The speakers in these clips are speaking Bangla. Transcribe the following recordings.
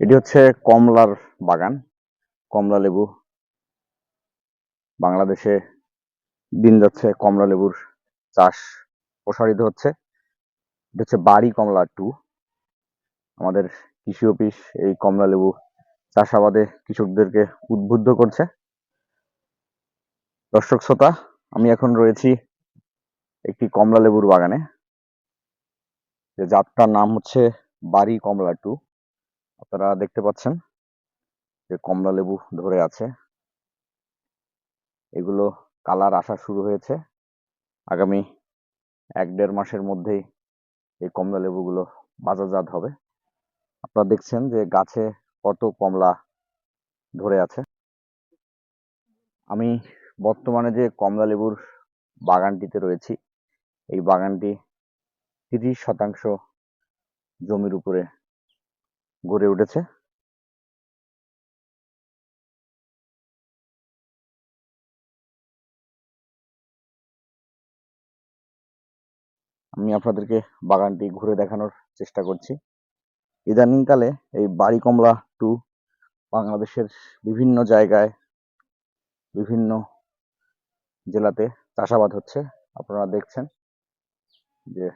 এটি হচ্ছে কমলার বাগান, কমলা লেবু। বাংলাদেশে দিন যাচ্ছে কমলা লেবুর চাষ প্রসারিত হচ্ছে। এটা হচ্ছে বাড়ি কমলা টু। আমাদের কৃষি অফিস এই কমলা লেবু চাষাবাদে কৃষকদেরকে উদ্বুদ্ধ করছে। দর্শক শ্রোতা, আমি এখন রয়েছি একটি কমলা লেবুর বাগানে। যে জাতটার নাম হচ্ছে বাড়ি কমলা টু। আপনারা দেখতে পাচ্ছেন যে কমলা লেবু ধরে আছে। এগুলো কালার আসা শুরু হয়েছে। আগামী এক দেড় মাসের মধ্যেই এই কমলা লেবুগুলো বাজারজাত হবে। আপনারা দেখছেন যে গাছে কত কমলা ধরে আছে। আমি বর্তমানে যে কমলা লেবুর বাগানটিতে রয়েছি, এই বাগানটি তিরিশ শতাংশ জমির উপরে গড়ে উঠেছে। আমি আপনাদেরকে বাগানটি ঘুরে দেখানোর চেষ্টা করছি। ইদানিংকালে এই বাড়ি কমলা টু বাংলাদেশের বিভিন্ন জায়গায়, বিভিন্ন জেলাতে চাষাবাদ হচ্ছে। আপনারা দেখছেন যে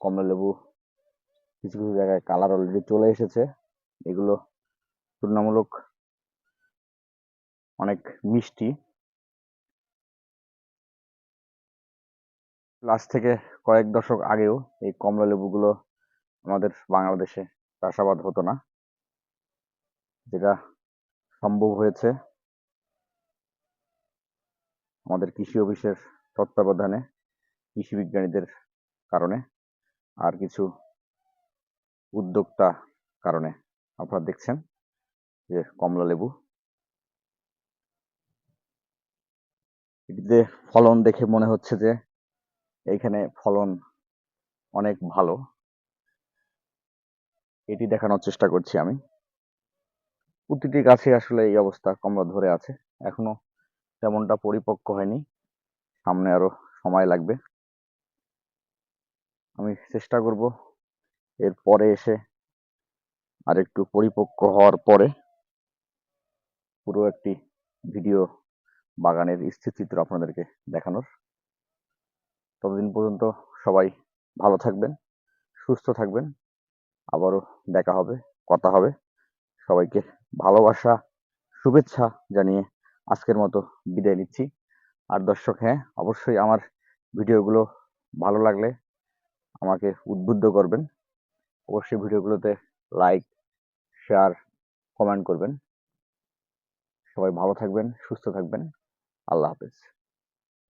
কমলা লেবু কিছু কিছু জায়গায় কালার অলরেডি চলে এসেছে। এগুলো তুলনামূলক অনেক মিষ্টি। লাস্ট থেকে কয়েক দশক আগেও এই কমলা লেবুগুলো আমাদের বাংলাদেশে চাষাবাদ হতো না, যেটা সম্ভব হয়েছে। আমাদের কৃষি অফিসের তত্ত্বাবধানে কৃষি বিজ্ঞানীদের কারণে। আর কিছু উদ্যোক্তা কারণে আপনারা দেখছেন যে কমলা লেবু। এটিতে ফলন দেখে মনে হচ্ছে যে এইখানে ফলন অনেক ভালো। এটি দেখানোর চেষ্টা করছি আমি। প্রতিটি গাছে আসলে এই অবস্থা কমলা ধরে আছে। এখনও তেমনটা পরিপক্ক হয়নি। সামনে আরও সময় লাগবে। আমি চেষ্টা করব এর পরে এসে আর একটু পরিপক্ক হওয়ার পরে পুরো একটি ভিডিও বাগানের স্থিতিচিত্র আপনাদেরকে দেখানোর। ততদিন পর্যন্ত সবাই ভালো থাকবেন, সুস্থ থাকবেন। আবারও দেখা হবে, কথা হবে। সবাইকে ভালোবাসা, শুভেচ্ছা জানিয়ে আজকের মতো বিদায় নিচ্ছি। আর দর্শক হ্যাঁ অবশ্যই আমার ভিডিওগুলো ভালো লাগলে আমাকে উদ্বুদ্ধ করবেন। অবশ্যই ভিডিওগুলোতে লাইক শেয়ার কমেন্ট করবেন। সবাই ভালো থাকবেন সুস্থ থাকবেন। আল্লাহ হাফেজ।